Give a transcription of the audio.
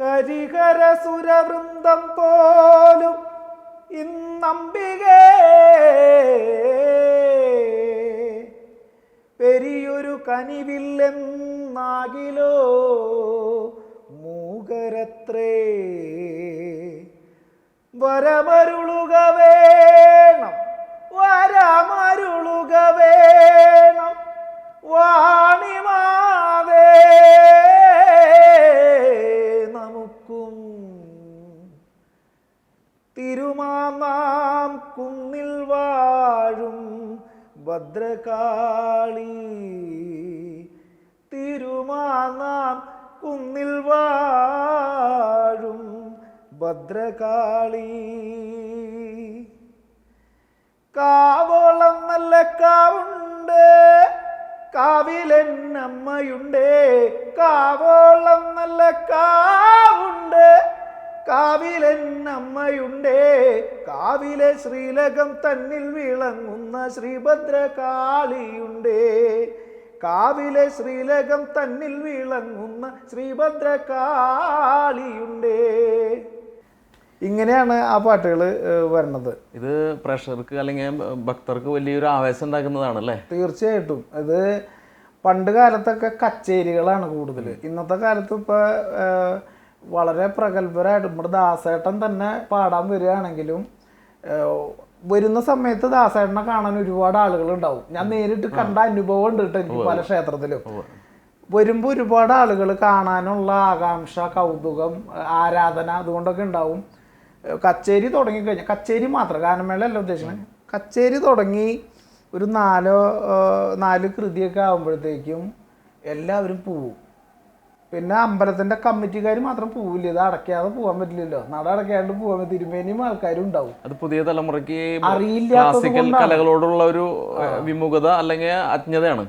ഹരിഹര സുരവൃന്ദം പോലും ഇന്നംബികേ പെരിയൊരു കനിവില്ലെന്നാകിലോ മൂകരത്രേ. വരമരുളുകവേ. തിരുമാനാം കുന്നിൽ വാഴും ഭദ്രകാളി. തിരുമാന്നാം കുന്നിൽ വാഴും ഭദ്രകാളി. കാവോളം നല്ല കാവുണ്ട് കാവിലെന്നമ്മയുണ്ട്. കാവോളം നല്ല കാവുണ്ട് കാവിലെന്നമ്മയുണ്ട് കാവിലെ ശ്രീലകം തന്നിൽ വിളങ്ങുന്ന ശ്രീഭദ്രകാളിയുണ്ടേ. കാവിലെ ശ്രീലകം തന്നിൽ വിളങ്ങുന്ന ശ്രീഭദ്രകാളിയുണ്ടേ. ഇങ്ങനെയാണ് ആ പാട്ടുകൾ വരുന്നത്. ഇത് പ്രഷർക്ക് അല്ലെങ്കിൽ ഭക്തർക്ക് വലിയൊരു ആവേശം ഉണ്ടാക്കുന്നതാണ് അല്ലേ തീർച്ചയായിട്ടും. അത് പണ്ട് കാലത്തൊക്കെ കച്ചേരികളാണ് കൂടുതൽ ഇന്നത്തെ കാലത്ത് ഇപ്പോൾ വളരെ പ്രഗത്ഭരായിട്ട് നമ്മുടെ ദാസേട്ടൻ തന്നെ പാടാൻ വരികയാണെങ്കിലും വരുന്ന സമയത്ത് ദാസേട്ടനെ കാണാൻ ഒരുപാട് ആളുകൾ ഉണ്ടാവും ഞാൻ നേരിട്ട് കണ്ട അനുഭവം ഉണ്ട് കേട്ടോ എനിക്ക് പല ക്ഷേത്രത്തിലും. വരുമ്പോൾ ഒരുപാട് ആളുകൾ കാണാനുള്ള ആകാംക്ഷ കൗതുകം ആരാധന അതുകൊണ്ടൊക്കെ ഉണ്ടാവും. കച്ചേരി തുടങ്ങിക്കഴിഞ്ഞാൽ കച്ചേരി മാത്രം ഗാനമേളയല്ല ഉദ്ദേശിക്കുന്നത് കച്ചേരി തുടങ്ങി ഒരു നാലോ നാല് കൃതിയൊക്കെ ആകുമ്പോഴത്തേക്കും എല്ലാവരും പോവും. പിന്നെ അമ്പലത്തിന്റെ കമ്മിറ്റിക്കാർ മാത്രം പോവില്ല? ഇത് അടയ്ക്കാതെ പോകാൻ പറ്റില്ലല്ലോ. നട അടയ്ക്കാണ്ട് പോകാൻ പറ്റും തിരുമേനിയും ആൾക്കാരും ഉണ്ടാവും. അത് പുതിയ തലമുറയ്ക്ക് അറിയില്ല ക്ലാസിക്കൽ കലകളോടുള്ള ഒരു വിമുഖത അല്ലെങ്കിൽ അജ്ഞതയാണ്.